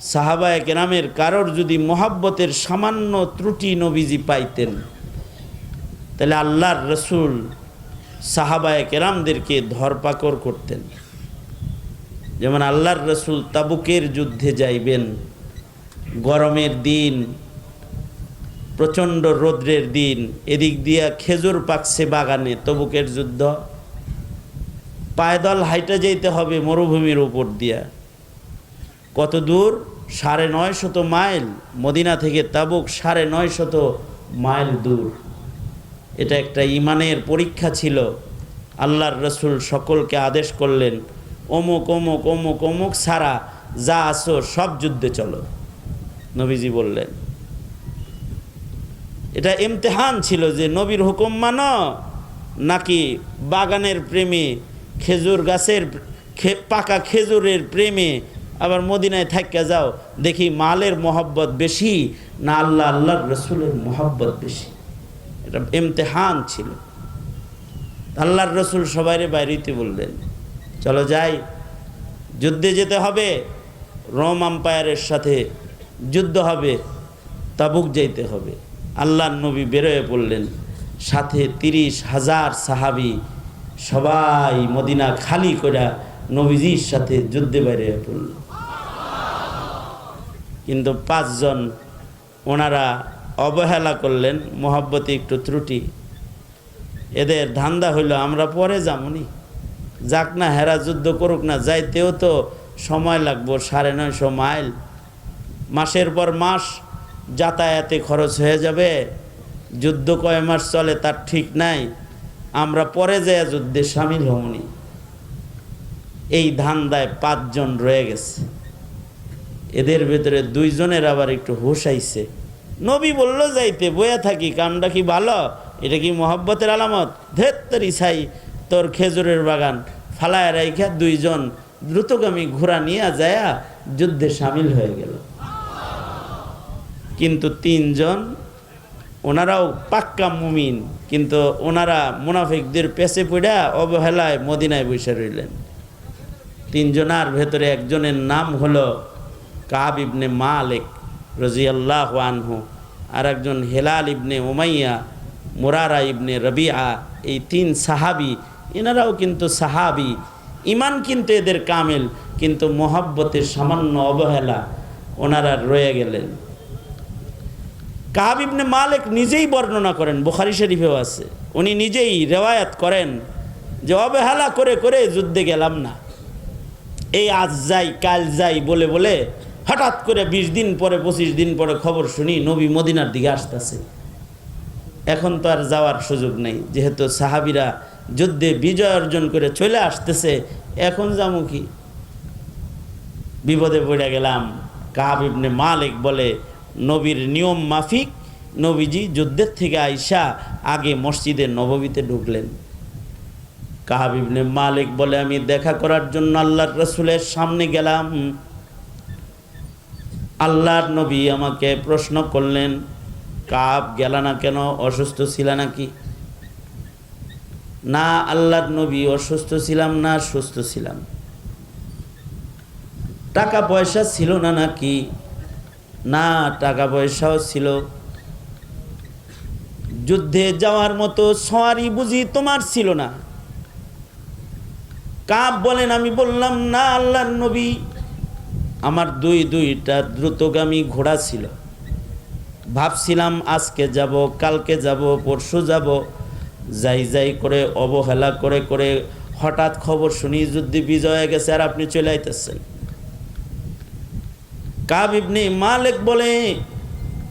সাহাবায় কেরামের কারোর যদি মোহাব্বতের সামান্য ত্রুটি নবীজি পাইতেন, তাহলে আল্লাহর রসুল সাহাবায় কেরামদেরকে ধরপাকড় করতেন। যেমন আল্লাহর রসুল তাবুকের যুদ্ধে যাইবেন, গরমের দিন, প্রচণ্ড রৌদ্রের দিন, এদিক দিয়া খেজুর পাকছে বাগানে তবুকের যুদ্ধ, পায়দল হাইটা যেতে হবে মরুভূমির উপর দিয়া। কত দূর? সাড়ে নয় শত মাইল। মদিনা থেকে তাবুক সাড়ে নয় শত মাইল দূর। এটা একটা ইমানের পরীক্ষা ছিল। আল্লাহর রসুল সকলকে আদেশ করলেন, অমুক অমুক অমুক অমুক সারা যা আসো সব যুদ্ধে চলো। নবীজি বললেন। এটা ইমতেহান ছিল যে নবীর হুকুম মানো, নাকি বাগানের প্রেমে, খেজুর গাছের পাকা খেজুরের প্রেমে আবার মদিনায় থাকা যাও, দেখি মালের মহব্বত বেশি না আল্লাহ আল্লাহর রসুলের মহব্বত বেশি। এটা ইমতেহান ছিল। আল্লাহর রসুল সবাইরে বাইরেতে বললেন, চলো যাই, যুদ্ধে যেতে হবে, রোম আম্পায়ারের সাথে যুদ্ধ হবে, তাবুক যাইতে হবে। আল্লাহর নবী বেরোয় পড়লেন সাথে তিরিশ হাজার সাহাবি সবাই মদিনা খালি করে নবীজির সাথে যুদ্ধে বাইরে পড়ল। কিন্তু পাঁচজন ওনারা অবহেলা করলেন, মহাব্বতে একটু ত্রুটি। এদের ধান্দা হইল, আমরা পরে যামনি। যাক না, হেরা যুদ্ধ করুক না, যাইতেও তো সময় লাগবো, সাড়ে নয়শো মাইল। মাসের পর মাস যাতায়াতে খরচ হয়ে যাবে। যুদ্ধ কয় মাস চলে তার ঠিক নাই। আমরা পরে যায় যুদ্ধে সামিল হমনি। এই ধান্দায় পাঁচজন রয়ে গেছে। এদের ভেতরে দুইজনের আবার একটু হুশ আইছে। নবী বলল, যাইতে বয়ে থাকি কামটা কি ভালো? এটা কি মহব্বতের আলামত? ধেত্তরি ছাই, তোর খেজুরের বাগান। ফালায় রাইখা দুইজন দ্রুতগামী ঘোড়া নিয়ে যায় যুদ্ধে সামিল হয়ে গেল। কিন্তু তিনজন, ওনারাও পাক্কা মুমিন, কিন্তু ওনারা মুনাফিকদের পেছে পড়া অবহেলায় মদিনায় বসে রইলেন। তিনজনার ভেতরে একজনের নাম হলো কাব ইবনে মালিক রাজিয়াল্লাহ আনহু আর একজন হেলাল ইবনে উমাইয়া, মুরারা ইবনে রবিআ, এই তিন সাহাবি, এনারাও কিন্তু সাহাবি। ইমান কিন্তু এদের কামেল, কিন্তু মোহাব্বতের সামান্য অবহেলা ওনারা রয়ে গেলেন। কাব ইবনে মালিক নিজেই বর্ণনা করেন, বুখারি শরীফেও আছে। উনি নিজেই রেওয়ায়াত করেন যে অবহেলা করে করে যুদ্ধে গেলাম না। এই আজ যাই, কাল যাই বলে বলে হঠাৎ করে বিশ দিন পরে, পঁচিশ দিন পরে খবর শুনি নবী মদিনার দিকে আসতেছে। এখন তো আর যাওয়ার সুযোগ নেই। যেহেতু সাহাবিরা যুদ্ধে বিজয় অর্জন করে চলে আসতেছে, এখন যাব কি? বিপদে পড়ে গেলাম। কাব ইবনে মালিক বলে, নবীর নিয়ম মাফিক, নবীজি যুদ্ধের থেকে আইসা আগে মসজিদে নববীতে ঢুকলেন। কাহাব ইবনে মালিক বলে, আমি দেখা করার জন্য আল্লাহর রসুলের সামনে গেলাম। আল্লাহর নবী আমাকে প্রশ্ন করলেন, কাপ গেল না কেন, অসুস্থ ছিল নাকি? না, আল্লাহর নবী অসুস্থ ছিলাম না, সুস্থ ছিলাম। টাকা পয়সা ছিল না নাকি? না, টাকা পয়সাও ছিল। যুদ্ধে যাওয়ার মতো সওয়ারি বুঝি তোমার ছিল না। কাপ বলেন, আমি বললাম, না, আল্লাহর নবী আমার দুই দুইটা দ্রুতগামী ঘোড়া ছিল। ভাবছিলাম, আজকে যাব, কালকে যাব, পরশু যাব। যাই যাই করে, অবহেলা করে করে হঠাৎ খবর শুনি যুদ্ধে বিজয় গেছে আর আপনি চলে আইতেছেন। কাব ইবনে মালিক বলে,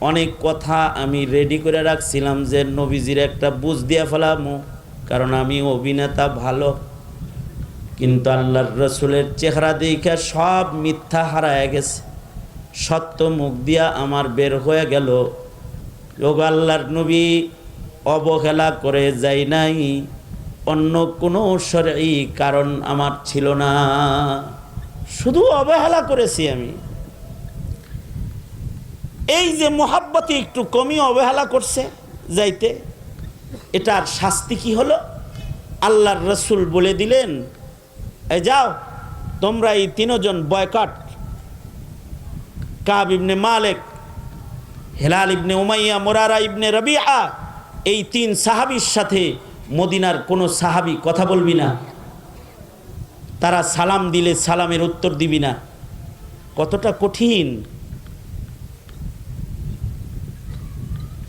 অনেক কথা আমি রেডি করে রাখছিলাম যে নবীজির একটা বুঝ দিয়া ফেলামো, কারণ আমি অভিনেতা ভালো। কিন্তু আল্লাহর রসুলের চেহারা দেখে সব মিথ্যা হারায় গেছে। সত্য মুখ দিয়া আমার বের হয়ে গেল। লোক আল্লাহর নবী অবহেলা করে যাই নাই। অন্য কোনো সরি কারণ আমার ছিল না। শুধু অবহেলা করেছি আমি। এই যে মোহাব্বতে একটু কমই অবহেলা করছে যাইতে, এটার শাস্তি কি হলো? আল্লাহর রসুল বলে দিলেন এই যাও, তোমরা এই তিনজন boycott. Kab ibn Malik, Hilal ibn Umayya, Murara ibn Rabia, এই তিন সাহাবির সাথে মদিনার কোনো সাহাবি কথা বলবি না। তারা সালাম দিলে সালামের উত্তর দিবি না। কতটা কঠিন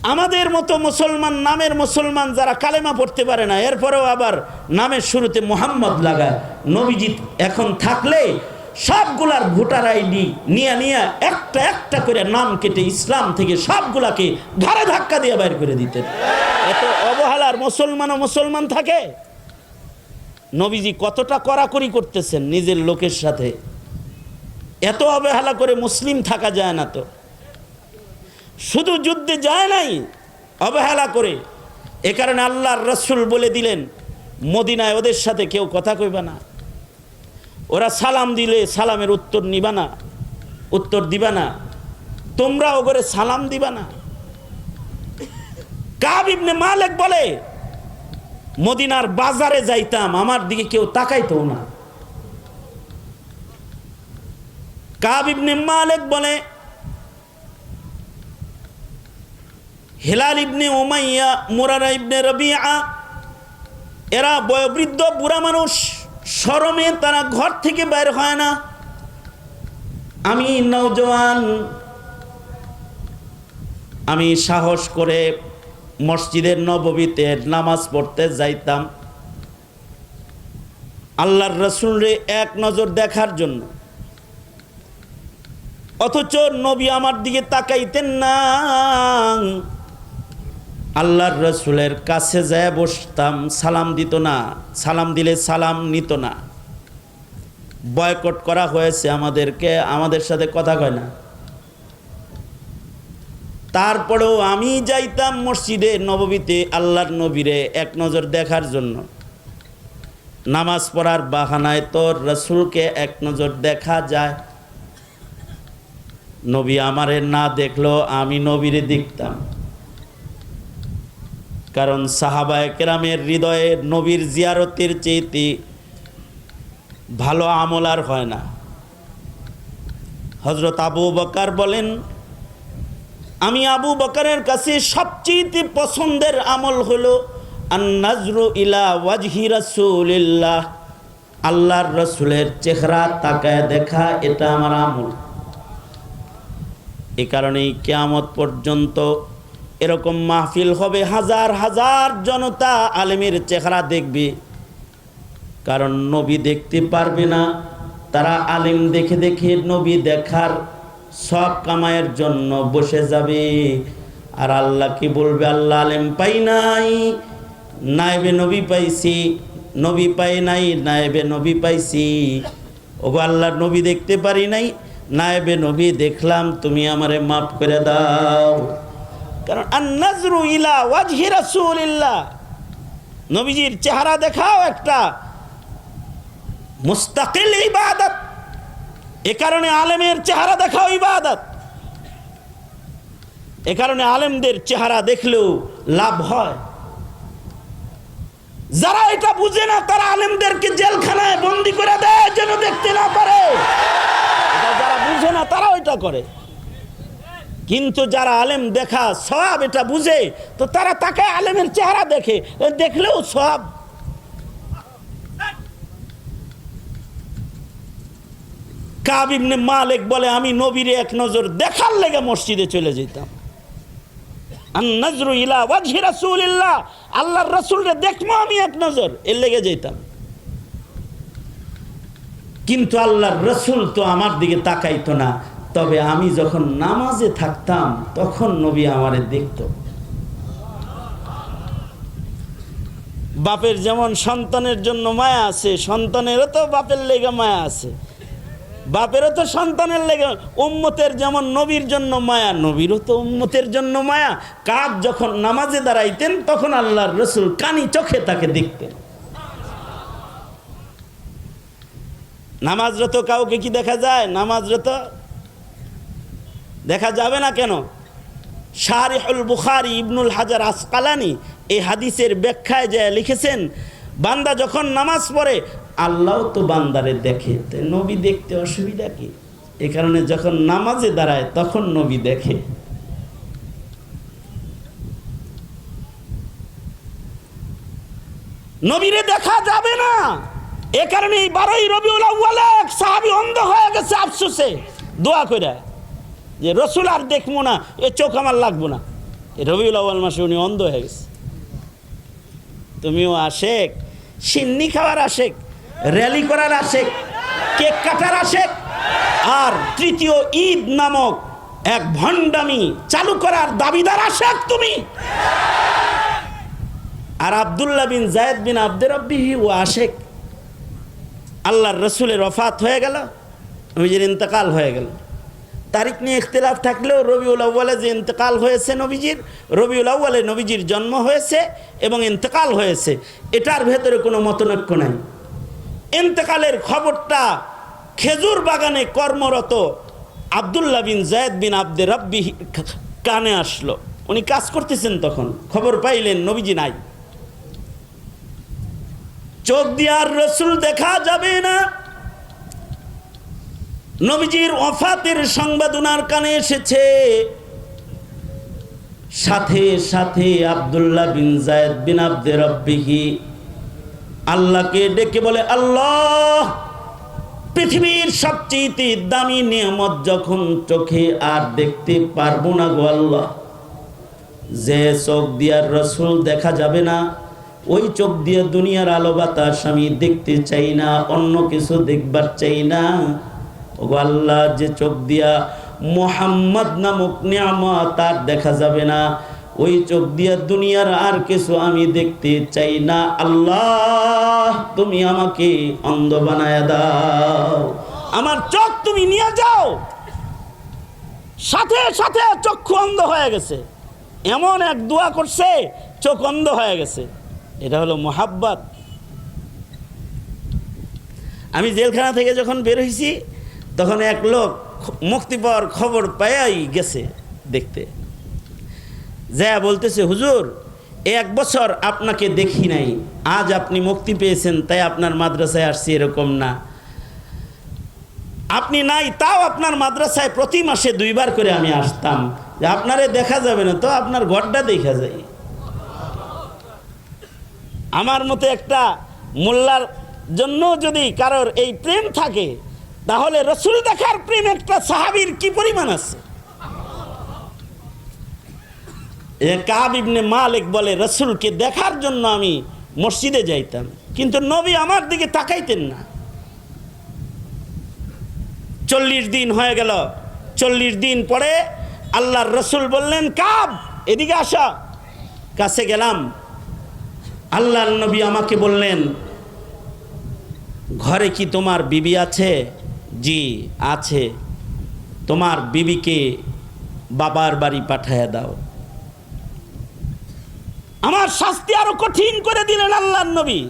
আমাদের মতো মুসলমান, নামের মুসলমান যারা কালেমা পড়তে পারে না, এরপরেও আবার নামের শুরুতে মোহাম্মদ লাগায়। নবীজিৎ এখন থাকলে সবগুলার ভোটার আইডি নিয়ে নিয়ে একটা একটা করে নাম কেটে ইসলাম থেকে সবগুলাকে ঘাড়ে ধাক্কা দিয়ে বাইর করে দিতেন। এত অবহেলার মুসলমান ও মুসলমান থাকে। নবীজি কতটা কড়াকড়ি করতেছেন নিজের লোকের সাথে। এত অবহেলা করে মুসলিম থাকা যায় না তো। শুধু যুদ্ধে যায় নাই, অবহেলা করে। এ কারণে আল্লাহর রসুল বলে দিলেন, মদিনায় ওদের সাথে কেউ কথা কইবা না। ওরা সালাম দিলে সালামের উত্তর নিবা না, উত্তর দিবা না। তোমরা ওগরে সালাম দিবা না। কাব ইবনে মালিক বলে, মদিনার বাজারে যাইতাম, আমার দিকে কেউ তাকাইতো না। কাব ইবনে মালিক বলে হেলাল ইবনে ওমাইয়া মোরারা ইবনে রবিআ, এরা বয়োবৃদ্ধ বুড়া মানুষ শরমে তারা ঘর থেকে বের হয় না। আমি নৌজওয়ান আমি সাহস করে মসজিদের নববীতে নামাজ পড়তে যাইতাম। আল্লাহর রসুলরে এক নজর দেখার জন্য। অথচ নবী আমার দিকে তাকাইতেন না। আল্লাহর রসুলের কাছে যায় বসতাম, সালাম দিত না। সালাম দিলে সালাম নিত না। বয়কট করা হয়েছে আমাদেরকে, আমাদের সাথে কথা কয় না। তারপরেও আমি যাইতাম মসজিদে নববীতে আল্লাহর নবীরে এক নজর দেখার জন্য। নামাজ পড়ার বাহানায় তোর রসুলকে এক নজর দেখা যায়। নবী আমারে না দেখল, আমি নবীরে দেখতাম। কারণ সাহাবায় কেরামের হৃদয়ে নবীর জিয়ারতের চেয়েতে ভালো আমল আর হয় না। হজরত আবু বকার বলেন, আমি আবু বকারের কাছে সবচেয়ে পছন্দের আমল হলো আন্নাজরু ইলা ওয়াজহি রাসূলিল্লাহ। আল্লাহর রসুলের চেহারা তাকায় দেখা এটা আমার আমল। এ কারণেই কেয়ামত পর্যন্ত এরকম মাহফিল হবে হাজার হাজার জনতা আলেমের চেহারা দেখবে। কারণ নবী দেখতে পারবে না, তারা আলেম দেখে দেখে নবী দেখার সব কামায়ের জন্য বসে যাবে। আর আল্লাহ কি বলবে? আল্লাহ আলেম পাই নাই নাইবে নবী পাইছি, নবী পাই নাই নাইবে নবী পাইছি। ওগো আল্লাহর নবী দেখতে পারি নাই নাইবে নবী দেখলাম, তুমি আমারে মাফ করে দাও। কারণ আন্নাজরু ইলা ওয়াজহি রাসূলিল্লাহ। নবীজির চেহারা দেখাও একটা মুস্তাকিল ইবাদত। এ কারণে আলেমের চেহারা দেখাও ইবাদত। এ কারণে আলেমদের চেহারা দেখলেও লাভ হয়। যারা এটা বুঝে না, তারা আলেমদেরকে জেলখানায় বন্দি করে দেয় যেন দেখতে না পারে। যারা বুঝে না তারা ওইটা করে। কিন্তু যারা আলেম দেখা সব এটা বুঝে, তো তারা তাকে আলেমের চেহারা দেখে দেখলেও সব কাবিবনে মালিক বলে, আমি নবীরে এক নজর দেখার লেগে মসজিদে চলে যেতাম। নজরু ইলা রাসূলিল্লাহ, আল্লাহর দেখব আমি এক নজর, এর লেগে যেতাম। কিন্তু আল্লাহর রসুল তো আমার দিকে তাকাইতো না। তবে আমি যখন নামাজে থাকতাম, তখন নবী আমারে দেখত। বাপের যেমন সন্তানের জন্য মায়া আছে, সন্তানেরও তো বাপের লেগে মায়া আছে। বাপেরও তো সন্তানের লেগে, উম্মতের যেমন নবীর জন্য মায়া, নবীরও তো উম্মতের জন্য মায়া। কাজ যখন নামাজে দাঁড়াইতেন, তখন আল্লাহর রসুল কানি চোখে তাকে দেখতেন। নামাজরত কাউকে কি দেখা যায়? নামাজরত দেখা যাবে না কেন? শারিহুল বুখারি ইবনুল হাজার আসকালানি এই হাদিসের ব্যাখ্যায় যে লিখেছেন, বান্দা যখন নামাজ পড়ে, আল্লাহ তো বান্দারে দেখে। নবী দেখতে অসুবিধা কি? এ কারণে যখন নামাজে দাঁড়ায়, তখন নবী দেখে। নবীরে দেখা যাবে না। এ কারণে বারোই রবিউল আউ্বালে সাহাবি অন্ধ হয়ে গেছে আফসোসে। দোয়া করে যে রসুল আর দেখব না, এ চোখ আমার লাগবো না। রবিউল আউ্বাল মাসে উনি অন্ধ হয়ে গেছে। তুমিও আশেক, সিন্নি খাওয়ার আশেক, র্যালি করার আশেক, কেক কাটার আশেক, আর তৃতীয় ঈদ নামক এক ভণ্ডামি চালু করার দাবিদার আশেক তুমি। আর আবদুল্লাহ বিন জায়দ বিন আব্দের রব্বিহি ও আশেক, আল্লাহর রসুলের অফাত হয়ে গেল, নবীজির ইন্তকাল হয়ে গেল। তারিখ নিয়ে ইখতিলাফ থাকলেও রবিউল আউ্বালে যে ইন্তকাল হয়েছে নবীজির, রবিউল আউ্বালে নবীজির জন্ম হয়েছে এবং ইন্তকাল হয়েছে, এটার ভেতরে কোনো মতনৈক্য নাই। ইন্তকালের খবরটা খেজুর বাগানে কর্মরত আবদুল্লাহ বিন জায়দ বিন আব্দে রব্বি কানে আসলো। উনি কাজ করতেছেন তখন, খবর পাইলেন নবীজি নাই। চোখ দিয়ে আর রসুল দেখা যাবে না। নবীজির অফাতের সংবাদ উনার কানে এসেছে। সাথে সাথে আব্দুল্লাহ বিন জায়দ বিন আব্দে রব্বিহি আল্লাহকে ডেকে বলে, আল্লাহ, পৃথিবীর সবচেয়ে দামি নিয়ামত যখন চোখে আর দেখতে পারব না গো আল্লাহ, যে চোখ দিয়ার রসুল দেখা যাবে না, ওই চোখ দিয়ে দুনিয়ার আলো বাতাস আমি দেখতে চাই না, অন্য কিছু দেখবার চাই না। আল্লাহ, যে চোখ দিয়া মোহাম্মদ নামক নিয়ামত তার দেখা যাবে না, ওই চোখ দিয়া দুনিয়ার আর কিছু আমি দেখতে চাই না। আল্লাহ, তুমি আমাকে অন্ধ বানায় দাও। আমার চোখ তুমি নিয়ে যাও। সাথে সাথে চক্ষু অন্ধ হয়ে গেছে। এমন এক দোয়া করছে, চোখ অন্ধ হয়ে গেছে। এটা হলো মোহাব্বত। আমি জেলখানা থেকে যখন বের হয়েছি তখন এক লোক মুক্তি পাওয়ার খবর পায়াই গেছে দেখতে। যা বলতেছে, হুজুর, এক বছর আপনাকে দেখি নাই। আজ আপনি মুক্তি পেয়েছেন, তাই আপনার মাদ্রাসায় আসছি এরকম না। আপনি নাই, তাও আপনার মাদ্রাসায় প্রতি মাসে দুইবার করে আমি আসতাম। যে আপনারে দেখা যাবে না, তো আপনার ঘরটা দেখা যায়। আমার মতো একটা মোল্লার জন্য যদি কারোর এই প্রেম থাকে তাহলে রসুল দেখার প্রেম একটা সাহাবির কি পরিমাণ আছে? কাব ইবনে মালিক বলে, রসুলকে দেখার জন্য আমি মসজিদে যাইতাম, কিন্তু নবী আমার দিকে তাকাইতেন না। চল্লিশ দিন হয়ে গেল, চল্লিশ দিন পরে আল্লাহর রসুল বললেন, কাব, এদিকে আসা, কাছে গেলাম। আল্লাহর নবী আমাকে বললেন, ঘরে কি তোমার বিবি আছে? জি, আছে। তোমার বিবিকে বাবার বাড়ি পাঠায় দাও। আমার শাস্তি আরও কঠিন করে দিলেন আল্লাহর নবী।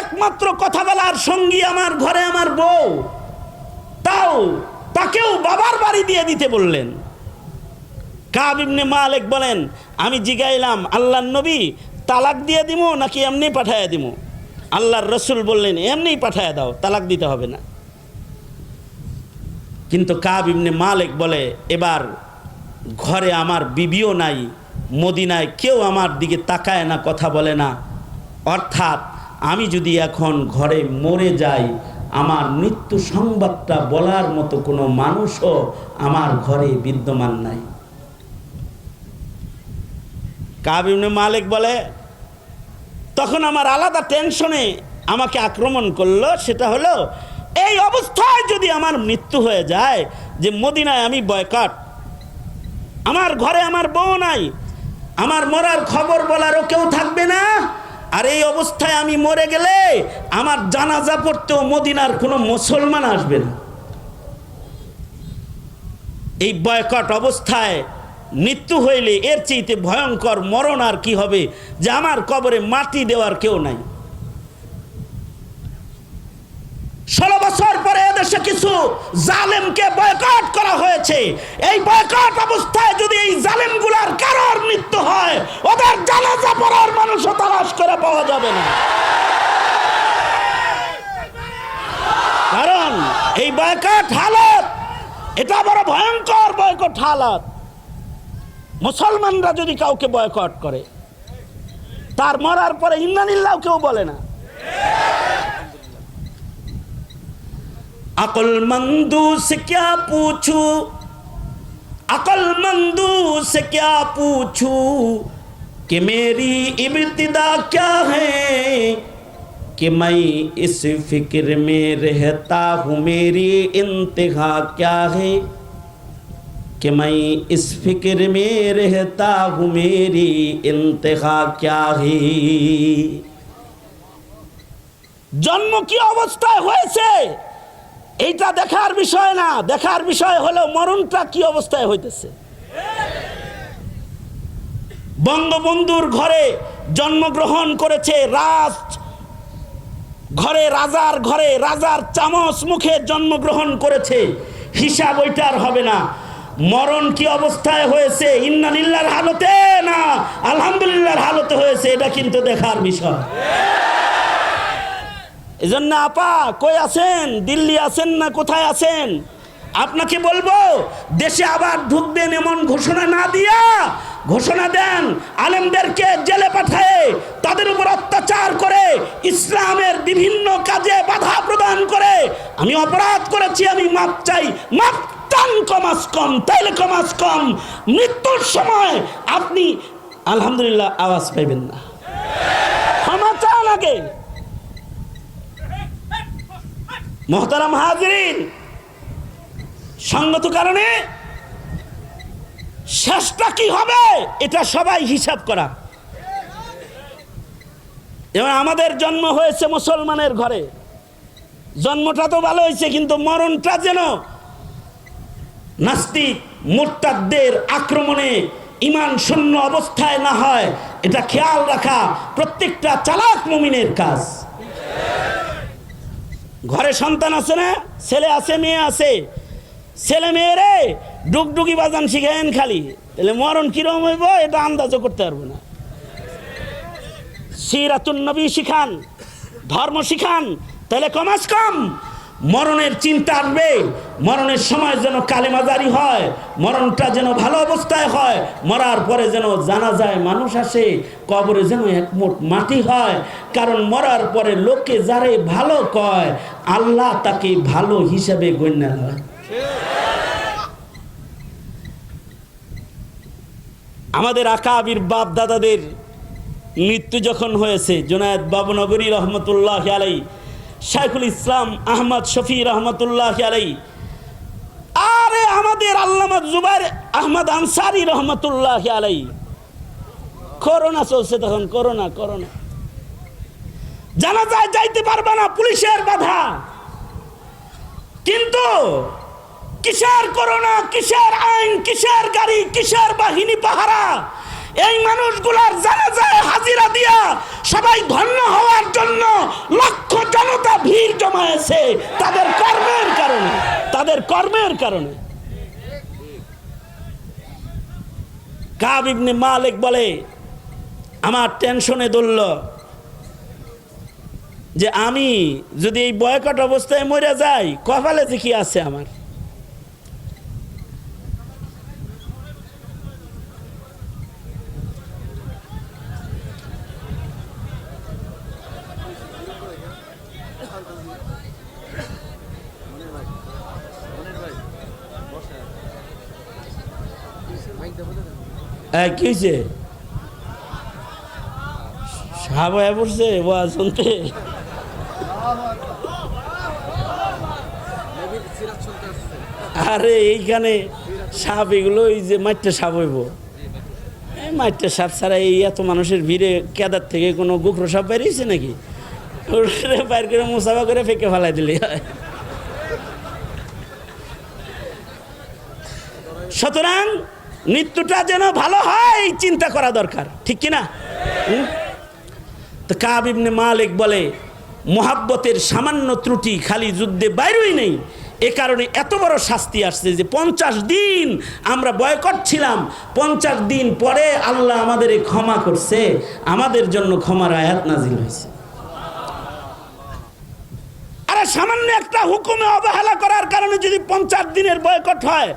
একমাত্র কথা বলার সঙ্গী আমার ঘরে আমার বউ। তাও তাকেও বাবার বাড়ি দিয়ে দিতে বললেন। কাব ইবনে মালিক বলেন, আমি জিগাইলাম, আল্লাহর নবী তালাক দিয়ে দিব নাকি এমনি পাঠায় দিব আল্লাহর রসুল বললেন, এমনি পাঠায় দাও, তালাক দিতে হবে না। কিন্তু কাব ইবনে মালিক বলে, এবার ঘরে আমার বিবিও নাই, মদিনায় কেউ আমার দিকে তাকায় না, কথা বলে না। অর্থাৎ আমি যদি এখন ঘরে মরে যাই, আমার মৃত্যু সংবাদটা বলার মতো কোনো মানুষও আমার ঘরে বিদ্যমান নাই। কাবিনে মালিক বলে তখন আমার আলাদা টেনশনে আমাকে আক্রমণ করল, সেটা হলো, এই অবস্থায় যদি আমার মৃত্যু হয়ে যায় যে মদিনায় আমি বয়কট আমার ঘরে আমার বউ নাই, আমার মরার খবর বলারও কেউ থাকবে না, আর এই অবস্থায় আমি মরে গেলে আমার জানাজা পড়তেও মদিনার কোনো মুসলমান আসবে না। এই বয়কট অবস্থায় মৃত্যু হইলে এর চেয়েতে ভয়ঙ্কর মরণ আর কি হবে, যে আমার কবরে মাটি দেওয়ার কেউ নাই। ষোলো বছর পরে এদেশে কিছু জালেমকে বয়কট করা হয়েছে। এই বয়কট অবস্থায় যদি এই জালেমগুলার কারোর মৃত্যু হয়, ওদের জানাজা পড়ার মানুষও তালাশ করে পাওয়া যাবে না। কারণ এই বয়কট হালত, এটা বড় ভয়ঙ্কর বয়কট হালত। মুসলমানরা যদি কাউকে বয়কট করে তার মরার পরে ইন্নানিল্লাহ কেউ বলে না अक्लमंदू से क्या पूछूं अक्लमंदू से क्या पूछूं कि मेरी इब्तिदा क्या है कि मैं इस फिक्र में रहता हूँ मेरी इंतहा क्या है کہ میں اس فکر میں رہتا ہوں میری انتہا کیا ہی জন্ম কি অবস্থায় হয়েছে এইটা দেখার বিষয় না দেখার বিষয় হলো মরণটা কি অবস্থায় হইতেছে বঙ্গবন্ধুর ঘরে জন্মগ্রহণ করেছে রাজ ঘরে রাজার ঘরে রাজার চামচ মুখে জন্মগ্রহণ করেছে হিসাব ওইটার হবে না মরণ কি অবস্থায় হয়েছে? ইন্নালিল্লার হালতে না? আলহামদুলিল্লাহর হালতে হয়েছে, এটা কিন্তু দেখার বিষয়। এজন্য আপা, কই আছেন? দিল্লি আছেন না কোথায় আছেন? আপনাকে বলব, দেশে আবার ঢুকবেন এমন ঘোষণা না দিয়া, ঘোষণা দেন, আলেমদেরকে জেলে পাঠায়, তাদের উপর অত্যাচার করে, ইসলামের বিভিন্ন কাজে বাধা প্রদান করে, আমি অপরাধ করেছি, আমি মাপ চাই, মাপ চান কমাস কম তাইলে কমাস কম। মৃত্যুর সময় আপনি আলহামদুলিল্লাহ আওয়াজ পাইবেন না। হাজরিন, সঙ্গত কারণে শেষটা কি হবে এটা সবাই হিসাব করা। এবং আমাদের জন্ম হয়েছে মুসলমানের ঘরে। জন্মটা তো ভালো হয়েছে, কিন্তু মরণটা যেন নাস্তিক, মোরতাদদের আক্রমণে ইমান শূন্য অবস্থায় না হয়, এটা খেয়াল রাখা প্রত্যেকটা চালাক মুমিনের কাজ। ঘরে সন্তান আছে না? ছেলে আছে, মেয়ে আছে? ছেলে মেয়েরে ডুগডুগি বাজান শিখেন খালি। তাহলে মরণ কিরম হইব, এটা আন্দাজও করতে পারব না। সিরাতুন নবী শিখান, ধর্ম শিখান, তাহলে কমাস কম মরণের চিন্তা আসবে। মরণের সময় যেন কালেমাজারি হয়, মরণটা যেন ভালো অবস্থায় হয়, মরার পরে যেন জানা যায় মানুষ আসে, কবরে যেন একমোট মাটি হয়। কারণ মরার পরে লোকে যারে ভালো কয়, আল্লাহ তাকে ভালো হিসেবে গণ্য হয়। আমাদের আকাবির বাপ দাদাদের মৃত্যু যখন হয়েছে, জোনায়দ বাবুনগরী রহমতুল্লাহ আলাই শাইখুল ইসলাম আহমদ শফি রহমতুল্লাহ আলাই, আরে আমাদের আল্লামা জুবাইর আহমদ আনসারি রহমতুল্লাহ আলাই। করোনা চলছে তখন, করোনা করোনা। জানা যায় যাইতে পারবে না পুলিশের বাধা। কিন্তু কিসের করোনা, কিসের আইন, কিসের গাড়ি, কিসের বাহিনী পাহারা? এই মানুষগুলার জানা যায় হাজিরা দিয়া সবাই ধন্য হওয়ার জন্য লক্ষ জনতা ভিড় জমায়েছে। তাদের কর্মের কারণে, তাদের কর্মের কারণে। কাব মালিক বলে, আমার টেনশনে দলল যে আমি যদি এই বয়কট অবস্থায় মরে যাই, কপালে কি আছে আমার? কি হয়েছে সাপ হয়ে পড়ছে, ওয়া, শুনতে। আরে, এইখানে সাপ এগুলো এই যে মাঠটা সাপ হইব। এই মাঠটা সাপ ছাড়া এই এত মানুষের ভিড়ে কেদার থেকে কোনো গুখরো সাপ বেরিয়েছে নাকি? বাইর করে মুসাফা করে ফেঁকে ফেলাই দিলে। সুতরাং মৃত্যুটা যেন ভালো হয়, চিন্তা করা দরকার। ঠিক কিনা? তো কাব ইবনে মালিক বলে, মোহাব্বতের সামান্য ত্রুটি খালি যুদ্ধে বাইরেই নেই। এ কারণে এত বড় শাস্তি আসছে যে পঞ্চাশ দিন আমরা বয়কট ছিলাম। পঞ্চাশ দিন পরে আল্লাহ আমাদের ক্ষমা করছে। আমাদের জন্য ক্ষমার আয়াত নাজিল হয়েছে। আল্লাহর সামান্য একটা হুকুমে অবহেলা করার কারণে যদি পঞ্চাশ দিনের বয়কট হয়,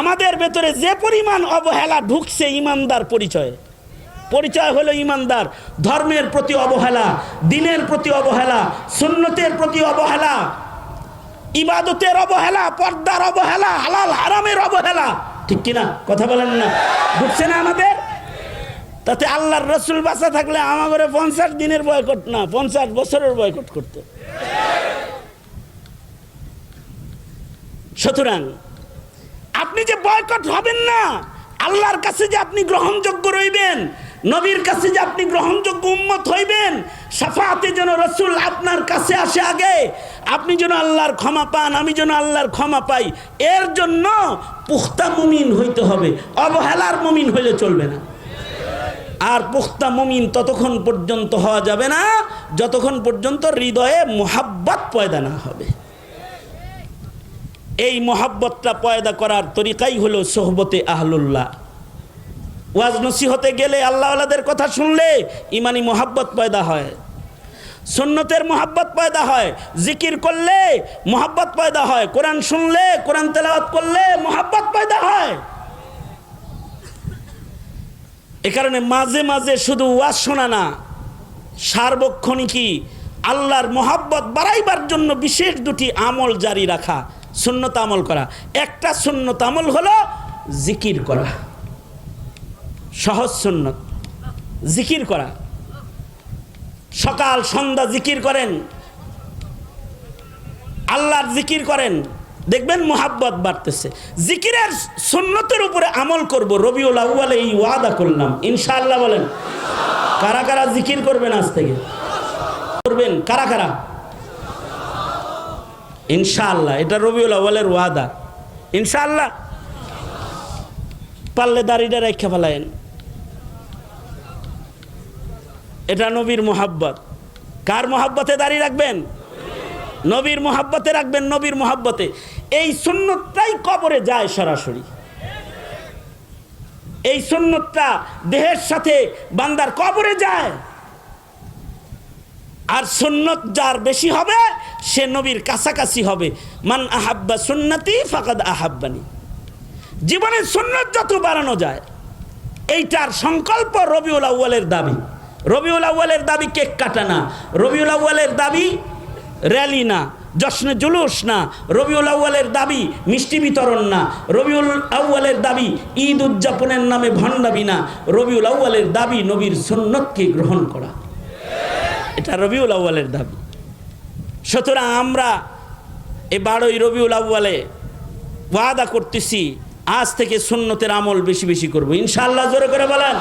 আমাদের ভেতরে যে পরিমাণ অবহেলা ঢুকছে ইমানদার পরিচয়। পরিচয় হলো ইমানদার। ধর্মের প্রতি অবহেলা, দিনের প্রতি অবহেলা, সুন্নতের প্রতি অবহেলা, ইবাদতের অবহেলা, পর্দার অবহেলা, হালাল, হারামের অবহেলা। ঠিক কিনা? কথা বলেন না। ঢুকছে না আমাদের? তাতে আল্লাহর রসুল বাসা থাকলে আমাদের পঞ্চাশ দিনের বয়কট না, পঞ্চাশ বছরের বয়কট করতো। সুতরাং আপনি যে বয়কট হবেন না, আল্লাহর কাছে যে আপনি গ্রহণযোগ্য রইবেন, নবীর কাছে যে আপনি গ্রহণযোগ্য উম্মত হইবেন, সাফাতে যেন রসুল আপনার কাছে আসে আগে, আপনি যেন আল্লাহর ক্ষমা পান, আমি যেন আল্লাহর ক্ষমা পাই, এর জন্য পুখতা মুমিন হইতে হবে, অবহেলার মুমিন হইলে চলবে না। আর পুখতা মুমিন ততক্ষণ পর্যন্ত হওয়া যাবে না, যতক্ষণ পর্যন্ত হৃদয়ে মোহাব্বত পয়দা না হবে। এই মোহাব্বতটা পয়দা করার তরিকাই হলো সোহবতে আহলুল্লাহ। ওয়াজ নসিহতে গেলে আল্লাহওয়ালাদের কথা শুনলে ইমানি মোহাব্বত পয়দা হয়। সুন্নতের মোহাব্বত পয়দা হয়। জিকির করলে মোহাব্বত পয়দা হয়। কোরআন শুনলে, কোরআন তেলাওয়াত করলে মোহাব্বত পয়দা হয়। এ কারণে মাঝে মাঝে শুধু ওয়াজ শোনা না সার্বক্ষণিকী আল্লাহর মোহাব্বত বাড়াইবার জন্য বিশেষ দুটি আমল জারি রাখা সুন্নত আমল করা। একটা সুন্নত আমল হলো জিকির করা। সহজ সুন্নত। জিকির করা। সকাল, সন্ধ্যা জিকির করেন। আল্লাহর জিকির করেন। দেখবেন মোহাব্বত বাড়তেছে। জিকিরের সুন্নতের উপরে আমল করব, রবিউল আউ্বালে এই ওয়াদা করলাম। ইনশাআল্লাহ বলেন, কারা কারা জিকির করবেন আজ থেকে? করবেন? কারা কারা? ইনশাআল্লাহ, এটা রবিউল আউ্বালের ওয়াদা। ইনশাআল্লাহ। পারলে দাড়িটা রেখে ফেলায়েন। এটা নবীর মোহাব্বত। কার মোহাব্বতে দাঁড়িয়ে রাখবেন? নবীর মোহাব্বতে রাখবেন, নবীর মোহাব্বতে। এই সুন্নতটাই কবরে যায় সরাসরি। এই সুন্নতটা দেহের সাথে বান্দার কবরে যায়। আর সুন্নত যার বেশি হবে, সে নবীর কাছাকাছি হবে। মান আহাব্বা সুন্নতি ফাকাদ আহাব্বানি। জীবনের সুন্নত যত বাড়ানো যায়, এইটার সংকল্প রবিউল আউ্বালের দাবি। রবিউল আউ্বালের দাবি কেক কাটা না। রবিউল আউ্বালের দাবি র্যালি না জশ্নে জুলুস না। রবিউল আউ্বালের দাবি মিষ্টি বিতরণ না। রবিউল আউ্বালের দাবি ঈদ উদযাপনের নামে ভণ্ডাবি না। রবিউল আউ্বালের দাবি নবীর সুন্নতকে গ্রহণ করা। এটা রবিউল আউ্বালের দাবি সুতরাং আমরা এ বারোই রবিউল আউ্বালে ওয়াদা করতেছি, আজ থেকে সুন্নতের আমল বেশি বেশি করব। ইনশাল্লাহ জোরে করে বলেন।